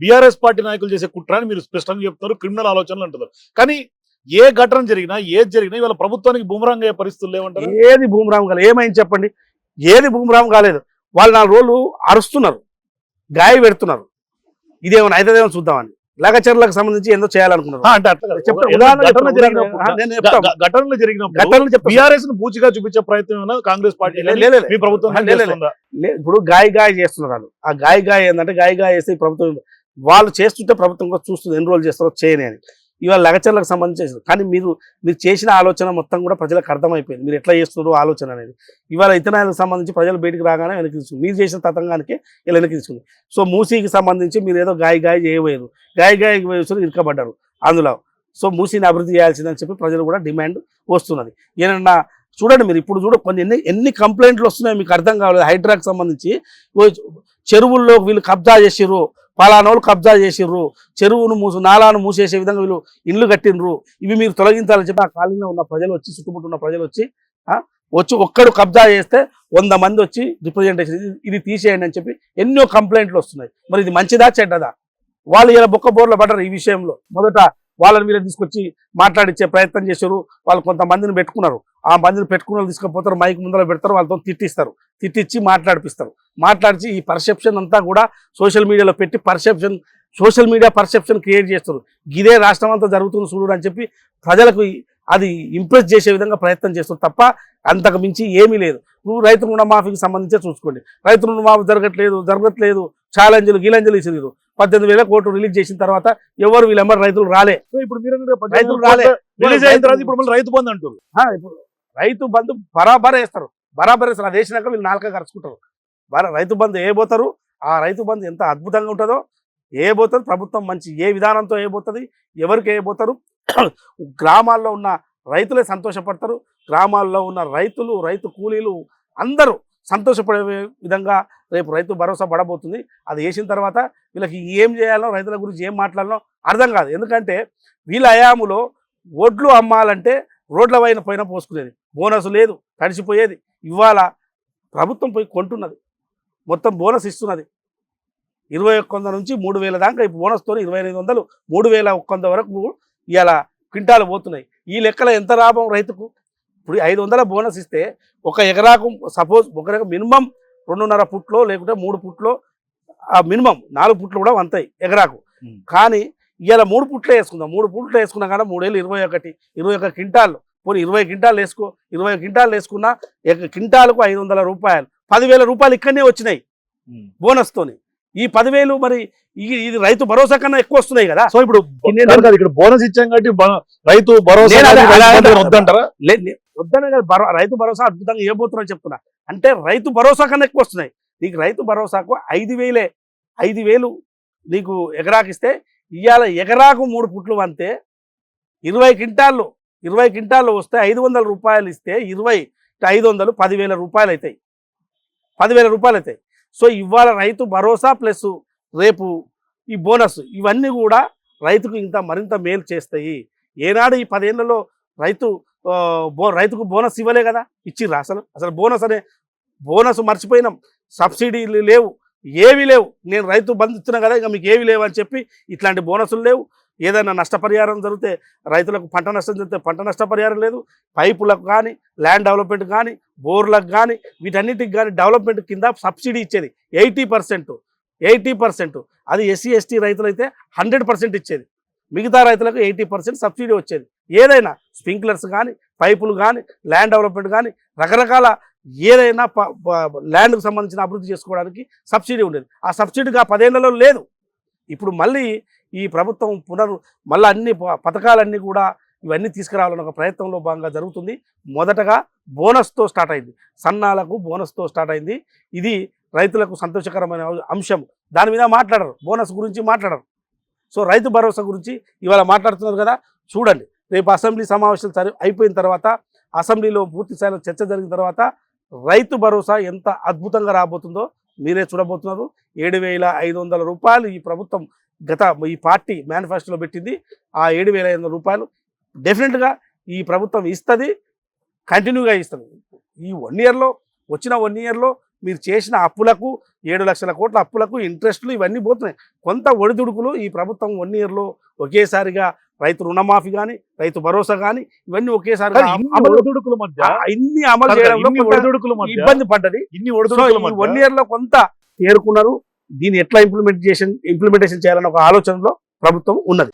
BRS party నాయకులు చేసే కుట్ర అని మీరు స్పష్టంగా చెప్తున్నారు క్రిమినల్ ఆలోచనలు అంటున్నారు. కానీ ఏ ఘటన జరిగినా ఏది జరిగినా ఇవాళ ప్రభుత్వానికి బూమరాంగ్ అయ్యే పరిస్థితులు లేవంటారు? ఏది భూమిరామ్ కాలేదు ఏమైంది చెప్పండి? ఏది భూమిరామ్ కాలేదు. వాళ్ళు నాలుగు రోజులు అరుస్తున్నారు గాయ పెడుతున్నారు. ఇదేమైనా అవుతుందేమో చూద్దామని. లగచర్లకు సంబంధించి ఏందో చేయాలనుకున్నారు. పూచిగా చూపించే ప్రయత్నం కాంగ్రెస్ పార్టీ ఇప్పుడు గాయ గాయ చేస్తున్నారు వాళ్ళు. ఆ గాయ గాయ ఏంటంటే గాయ గాయ చేస్తే ప్రభుత్వం వాళ్ళు చేస్తుంటే ప్రభుత్వం కూడా చూస్తుంది ఎన్ని రోజులు చేస్తారో చేయని అని. ఇవాళ లగచర్లకు సంబంధించి చేస్తారు. కానీ మీరు మీరు చేసిన ఆలోచన మొత్తం కూడా ప్రజలకు అర్థమైపోయింది. మీరు ఎట్లా చేస్తున్నారో ఆలోచన అనేది. ఇవాళ ఇతనాలకు సంబంధించి ప్రజలు బయటికి రాగానే వెనక్కి తీసుకుంది. మీరు చేసిన తతంగానికి ఇలా వెనక్కి తీసుకుంది. సో మూసీకి సంబంధించి మీరు ఏదో గాయ గాయ చేయబోయారు. గాయ గాయ వేసుకుని ఇరుకబడ్డారు అందులో. సో మూసీని అభివృద్ధి చేయాల్సిందని చెప్పి ప్రజలు కూడా డిమాండ్ వస్తున్నది. ఏమన్నా చూడండి మీరు ఇప్పుడు చూడ కొన్ని ఎన్ని ఎన్ని కంప్లైంట్లు వస్తున్నాయో మీకు అర్థం కావాలి హైడ్రాకి సంబంధించి చెరువుల్లో వీళ్ళు కబ్జా చేసిర్రు. పలానోళ్ళు కబ్జా చేసిర్రు చెరువును మూసు నాలాను మూసేసే విధంగా వీళ్ళు ఇండ్లు కట్టిండ్రు. ఇవి మీరు తొలగించాలని చెప్పి ఆ కాలనీలో ఉన్న ప్రజలు వచ్చి చుట్టుముట్టు ఉన్న ప్రజలు వచ్చి వచ్చి ఒక్కడు కబ్జా చేస్తే వంద మంది వచ్చి రిప్రజెంటేషన్ ఇది- ఇది తీసేయండి అని చెప్పి ఎన్నో కంప్లైంట్లు వస్తున్నాయి. మరి ఇది మంచిదా చెడ్డదా? వాళ్ళు ఇలా బొక్క బోర్లో పడ్డారు ఈ విషయంలో. మొదట వాళ్ళని వీళ్ళని తీసుకొచ్చి మాట్లాడించే ప్రయత్నం చేశారు. వాళ్ళు కొంతమందిని పెట్టుకున్నారు. ఆ మందిని పెట్టుకున్న తీసుకుపోతారు మైక్ ముందర పెడతారు వాళ్ళతో తిట్టిస్తారు. తిట్టించి మాట్లాడిపిస్తారు. మాట్లాడిచి ఈ పర్సెప్షన్ అంతా కూడా సోషల్ మీడియాలో పెట్టి perception social media perception create చేస్తారు ఇదే రాష్ట్రం అంతా జరుగుతుంది చూడు అని చెప్పి ప్రజలకు అది ఇంప్రెస్ చేసే విధంగా ప్రయత్నం చేస్తారు తప్ప అంతకు మించి ఏమీ లేదు. నువ్వు రైతు రుణమాఫీకి సంబంధించే చూసుకోండి. రైతు రుణమాఫీ జరగట్లేదు జరగట్లేదు ఛాలెంజ్లు గీలెంజ్లు ఇచ్చినారు పద్దెనిమిది వేల కోట్లు రిలీజ్ చేసిన తర్వాత ఎవరు వీళ్ళెమ్మడి రైతులు రాలే. ఇప్పుడు మీరు రైతులు రాలే. రిలీజ్ అయిన తర్వాత ఇప్పుడు మళ్ళీ రైతు బంధు అంటారు ఇప్పుడు రైతు బంధు బరాబర్ వేస్తారు. బరాబర్ వేస్తారు. అది వేసినాక వీళ్ళు నాలుక కరుచుకుంటారు. రైతు బంధు ఏ ఆ రైతు బంధు ఎంత అద్భుతంగా ఉంటుందో ఏ ప్రభుత్వం మంచి ఏ విధానంతో ఏ ఎవరికి ఏబోతారు గ్రామాల్లో ఉన్న రైతులే సంతోషపడతారు. గ్రామాల్లో ఉన్న రైతులు రైతు కూలీలు అందరూ సంతోషపడే విధంగా రేపు రైతు భరోసా పడబోతుంది. అది వేసిన తర్వాత వీళ్ళకి ఏం చేయాలో రైతుల గురించి ఏం మాట్లాడాలో అర్థం కాదు. ఎందుకంటే వీళ్ళ హయాములో ఒడ్లు అమ్మాలంటే రోడ్ల పైన పైన పోసుకునేది. బోనస్ లేదు తడిసిపోయేది. ఇవాళ ప్రభుత్వం పోయి కొంటున్నది. మొత్తం బోనస్ ఇస్తున్నది. ఇరవై ఒక్క వంద నుంచి మూడు వేల దాకా ఈ బోనస్తో ఇరవై ఎనిమిది వందలు మూడు వేల ఒక్క వంద వరకు ఇవాళ క్వింటాలు పోతున్నాయి. ఈ లెక్కల ఎంత లాభం రైతుకు? ఇప్పుడు ఐదు వందల బోనస్ ఇస్తే ఒక ఎకరాకు సపోజ్ ఒక మినిమం రెండున్నర పుట్లో లేకుంటే మూడు పుట్లో ఆ మినిమం నాలుగు పుట్లు కూడా వంతాయి ఎకరాకు. కానీ ఇవాళ మూడు పుట్లే వేసుకుందాం. మూడు పుట్లు వేసుకున్నా కానీ మూడేళ్ళు ఇరవై ఒకటి ఇరవై ఒక క్వింటాలు. పోనీ ఇరవై క్వింటాలు వేసుకో ఇరవై క్వింటాలు వేసుకున్నా ఒక క్వింటాలకు ఐదు వందల రూపాయలు. పదివేల రూపాయలు ఇక్కడనే వచ్చినాయి బోనస్తోని. ఈ పదివేలు మరి ఇది రైతు భరోసా కన్నా ఎక్కువ వస్తున్నాయి కదా. సో ఇప్పుడు ఇక్కడ బోనస్ ఇచ్చాం కాబట్టి రైతు భరోసా వద్దనే కదా రైతు భరోసా అద్భుతంగా ఇవ్వబోతున్నా చెప్తున్నా. అంటే రైతు భరోసా కన్నా ఎక్కువ వస్తున్నాయి. నీకు రైతు భరోసాకు ఐదు వేలే. ఐదు వేలు నీకు ఎకరాకి ఇస్తే ఇవాళ ఎకరాకు మూడు పుట్లు అంతే. ఇరవై క్వింటాళ్ళు ఇరవై క్వింటాళ్ళు వస్తే ఐదు వందల రూపాయలు ఇస్తే ఇరవై ఐదు వందలు పదివేల రూపాయలు అవుతాయి పదివేల రూపాయలు అవుతాయి సో ఇవాళ రైతు భరోసా ప్లస్ రేపు ఈ బోనస్ ఇవన్నీ కూడా రైతుకు ఇంత మరింత మేలు చేస్తాయి. ఏనాడు ఈ పదేళ్ళలో రైతు బో రైతుకు బోనస్ ఇవ్వలే కదా? ఇచ్చిర్రా అసలు? అసలు బోనస్ అనే బోనస్ మర్చిపోయినాం. సబ్సిడీలు లేవు. ఏవి లేవు. నేను రైతు బంధిస్తున్నా కదా ఇక మీకు ఏవి లేవు అని చెప్పి ఇట్లాంటి బోనసులు లేవు. ఏదైనా నష్టపరిహారం జరిగితే రైతులకు పంట నష్టం జరిగితే పంట నష్టపరిహారం లేదు. పైపులకు కానీ ల్యాండ్ డెవలప్మెంట్ కానీ బోర్లకు కానీ వీటన్నిటికి కానీ డెవలప్మెంట్ కింద సబ్సిడీ ఇచ్చేది. Eighty percent eighty percent. అది ఎస్సీ ఎస్టీ రైతులైతే హండ్రెడ్ పర్సెంట్ ఇచ్చేది. మిగతా రైతులకు ఎయిటీ పర్సెంట్ సబ్సిడీ వచ్చేది. ఏదైనా స్ప్రింక్లర్స్ కానీ పైపులు కానీ ల్యాండ్ డెవలప్మెంట్ కానీ రకరకాల ఏదైనా ప- ల్యాండ్కు సంబంధించిన అభివృద్ధి చేసుకోవడానికి సబ్సిడీ ఉండేది. ఆ సబ్సిడీగా పదేళ్ళలో లేదు. ఇప్పుడు మళ్ళీ ఈ ప్రభుత్వం పునరు మళ్ళీ అన్ని ప- పథకాలన్నీ కూడా ఇవన్నీ తీసుకురావాలన్న ఒక ప్రయత్నంలో భాగంగా జరుగుతుంది. మొదటగా బోనస్తో స్టార్ట్ అయింది. సన్నాలకు బోనస్తో స్టార్ట్ అయింది. ఇది రైతులకు సంతోషకరమైన అంశం. దాని మీద మాట్లాడరు. బోనస్ గురించి మాట్లాడరు. సో రైతు భరోసా గురించి ఇవాళ మాట్లాడుతున్నారు కదా చూడండి. రేపు అసెంబ్లీ సమావేశాలు అయిపోయిన తర్వాత అసెంబ్లీలో పూర్తి స్థాయిలో చర్చ జరిగిన తర్వాత రైతు భరోసా ఎంత అద్భుతంగా రాబోతుందో మీరే చూడబోతున్నారు. ఏడు వేల ఐదు వందల రూపాయలు ఈ ప్రభుత్వం గత ఈ పార్టీ మేనిఫెస్టోలో పెట్టింది. ఆ ఏడు వేల ఐదు వందల రూపాయలు డెఫినెట్గా ఈ ప్రభుత్వం ఇస్తుంది. కంటిన్యూగా ఇస్తుంది ఈ వన్ ఇయర్లో వచ్చిన వన్ ఇయర్లో మీరు చేసిన అప్పులకు ఏడు లక్షల కోట్ల అప్పులకు ఇంట్రెస్ట్లు ఇవన్నీ పోతున్నాయి. కొంత ఒడిదుడుకులు ఈ ప్రభుత్వం వన్ ఇయర్లో ఒకేసారిగా రైతు రుణమాఫీ కానీ రైతు భరోసా కానీ ఇవన్నీ ఒకేసారి ఇన్ని ఒడిదుడుకుల మధ్య ఇన్ని అమలు చేయడంలో ఇబ్బంది పడ్డది. ఇన్ని వన్ ఇయర్లో కొంత తేరుకున్నారు. దీన్ని ఎట్లా ఇంప్లిమెంటేషన్ ఇంప్లిమెంటేషన్ చేయాలన్న ఒక ఆలోచనలో ప్రభుత్వం ఉన్నది.